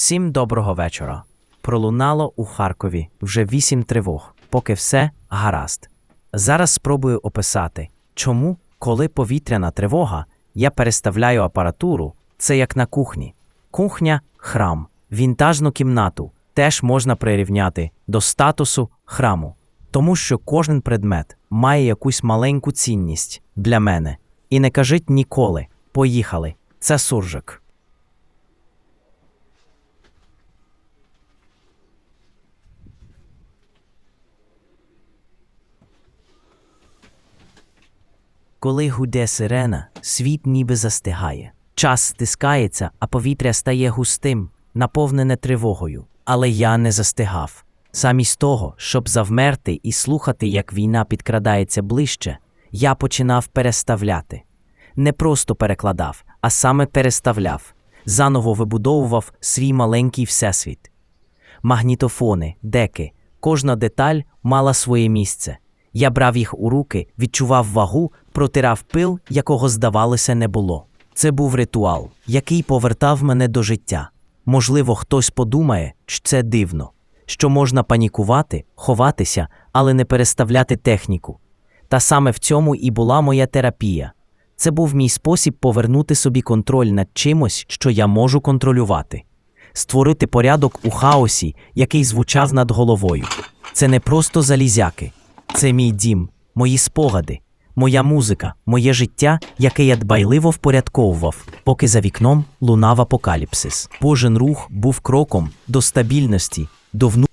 Всім доброго вечора. Пролунало у Харкові вже вісім тривог, поки все гаразд. Зараз спробую описати, чому, коли повітряна тривога, я переставляю апаратуру, це як на кухні. Кухня храм, вінтажну кімнату теж можна прирівняти до статусу храму, тому що кожен предмет має якусь маленьку цінність для мене. І не кажіть ніколи. Поїхали. Це суржик. Коли гуде сирена, світ ніби застигає. Час стискається, а повітря стає густим, наповнене тривогою. Але я не застигав. Замість того, щоб завмерти і слухати, як війна підкрадається ближче, я починав переставляти. Не просто перекладав, а саме переставляв, заново вибудовував свій маленький всесвіт. Магнітофони, деки, кожна деталь мала своє місце. Я брав їх у руки, відчував вагу, протирав пил, якого, здавалося, не було. Це був ритуал, який повертав мене до життя. Можливо, хтось подумає, що це дивно, що можна панікувати, ховатися, але не переставляти техніку. Та саме в цьому і була моя терапія. Це був мій спосіб повернути собі контроль над чимось, що я можу контролювати, створити порядок у хаосі, який звучав над головою. Це не просто залізяки, це мій дім, мої спогади, моя музика, моє життя, яке я дбайливо впорядковував, поки за вікном лунав апокаліпсис. Кожен рух був кроком до стабільності, до внутрішнього.